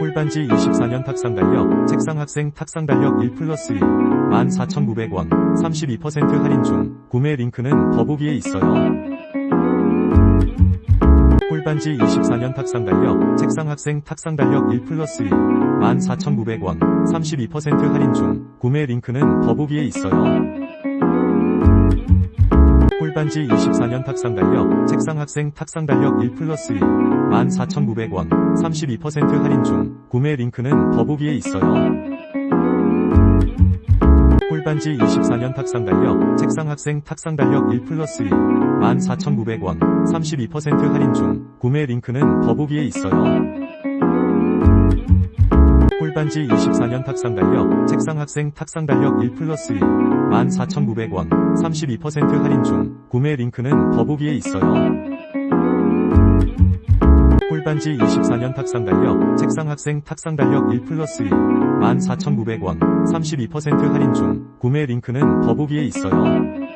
꿀반지 24년 탁상 달력, 책상 학생 탁상 달력 1 플러스 1, 14,900원, 32% 할인 중, 구매 링크는 더보기에 있어요. 꿀반지 24년 탁상 달력, 책상 학생 탁상 달력 1 플러스 1, 14,900원, 32% 할인 중, 구매 링크는 더보기에 있어요. 꿀반지 24년 탁상 달력, 책상 학생 탁상 달력 1 플러스 1, 14,900원, 32% 할인 중, 구매 링크는 더보기에 있어요. 꿀반지 24년 탁상 달력, 책상 학생 탁상 달력 1 플러스 1, 14,900원, 32% 할인 중, 구매 링크는 더보기에 있어요. 꿀반지 24년 탁상 달력, 책상 학생 탁상 달력 1 플러스 1, 14,900원, 32% 할인 중, 구매 링크는 더보기에 있어요. 꿀반지 24년 탁상 달력, 책상 학생 탁상 달력 1 플러스 1, 14,900원, 32% 할인 중, 구매 링크는 더보기에 있어요.